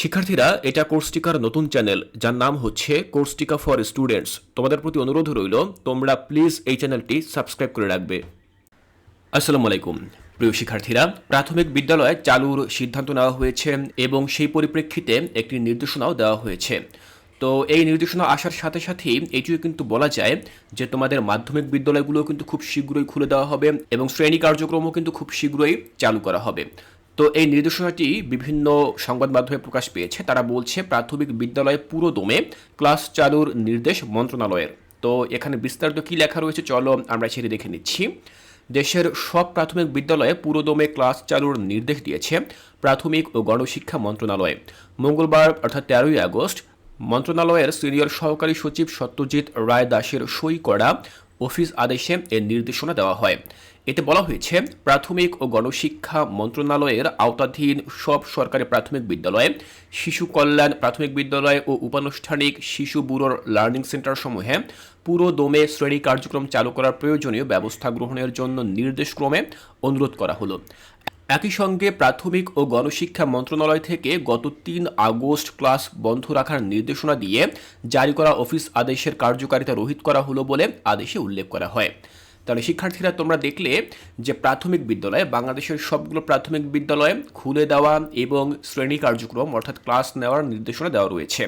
শিক্ষার্থীরা এটা কোর্সটিকার নতুন চ্যানেল যার নাম হচ্ছে কোর্সটিকা ফর স্টুডেন্টস তোমাদের প্রতি অনুরোধ রইল, তোমরা প্লিজ এই চ্যানেলটি সাবস্ক্রাইব করে রাখবে। আসসালামু আলাইকুম। প্রিয় শিক্ষার্থীরা, প্রাথমিক বিদ্যালয় চালুর সিদ্ধান্ত নেওয়া হয়েছে এবং সেই পরিপ্রেক্ষিতে একটি নির্দেশনাও দেওয়া হয়েছে। তো এই নির্দেশনা আসার সাথে সাথেই এটিও কিন্তু বলা যায় যে তোমাদের মাধ্যমিক বিদ্যালয়গুলো কিন্তু খুব শীঘ্রই খুলে দেওয়া হবে এবং শ্রেণি কার্যক্রমও কিন্তু খুব শীঘ্রই চালু করা হবে। তো এই নির্দেশনাটি বিভিন্ন সংবাদ মাধ্যমে প্রকাশ পেয়েছে। তারা বলছে, প্রাথমিক বিদ্যালয়ে পুরো দমে ক্লাস চালুর নির্দেশ মন্ত্রণালয়ের। তো এখানে বিস্তারিত কী লেখা রয়েছে, চলো আমরা সেটি দেখে নিচ্ছি। দেশের সব প্রাথমিক বিদ্যালয়ে পুরোদমে ক্লাস চালুর নির্দেশ দিয়েছে প্রাথমিক ও গণশিক্ষা মন্ত্রণালয়। মঙ্গলবার, অর্থাৎ তেরোই আগস্ট, মন্ত্রণালয়ের সিনিয়র সহকারী সচিব সত্যজিৎ রায় দাসের সই করা অফিস আদেশে এর নির্দেশনা দেওয়া হয়। এতে বলা হয়েছে, প্রাথমিক ও গণশিক্ষা মন্ত্রণালয়ের আওতাধীন সব সরকারি প্রাথমিক বিদ্যালয়ে, শিশু কল্যাণ প্রাথমিক বিদ্যালয় ও উপানুষ্ঠানিক শিশু ব্যুরোর লার্নিং সেন্টার সমূহে পুরো দমে শ্রেণি কার্যক্রম চালু করার প্রয়োজনীয় ব্যবস্থা গ্রহণের জন্য নির্দেশক্রমে অনুরোধ করা হলো। একই সঙ্গে প্রাথমিক ও গণশিক্ষা মন্ত্রণালয় থেকে গত তিন আগস্ট ক্লাস বন্ধ রাখার নির্দেশনা দিয়ে জারি করা অফিস আদেশের কার্যকারিতা রহিত করা হলো বলে আদেশে উল্লেখ করা হয়। তাহলে শিক্ষার্থীরা, তোমরা দেখলে যে প্রাথমিক বিদ্যালয়ে, বাংলাদেশের সবগুলো প্রাথমিক বিদ্যালয়ে খুলে দেওয়া এবং শ্রেণি কার্যক্রম, অর্থাৎ ক্লাস নেওয়ার নির্দেশনা দেওয়া রয়েছে।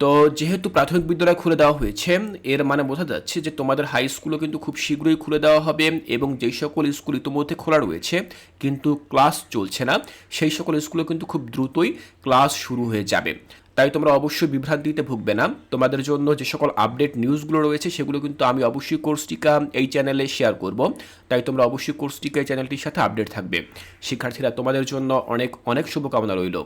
তো যেহেতু প্রাথমিক বিদ্যালয় খুলে দেওয়া হয়েছে, এর মানে বোঝা যাচ্ছে যে তোমাদের হাই স্কুলও কিন্তু খুব শীঘ্রই খুলে দেওয়া হবে এবং যেই সকল স্কুল ইতিমধ্যে খোলা রয়েছে, কিন্তু ক্লাস চলছে না। সেই সকল স্কুলও কিন্তু খুব দ্রুতই ক্লাস শুরু হয়ে যাবে। তাই তোমরা অবশ্যই বিভ্রান্তিতে ভুগবে না। তোমাদের জন্য যে সকল আপডেট নিউজগুলো রয়েছে, সেগুলো কিন্তু আমি অবশ্যই কোর্সটিকা এই চ্যানেলে শেয়ার করব। তাই তোমরা অবশ্যই কোর্সটিকা এই চ্যানেলটির সাথে আপডেট থাকবে। শিক্ষার্থীরা, তোমাদের জন্য অনেক অনেক শুভকামনা রইল।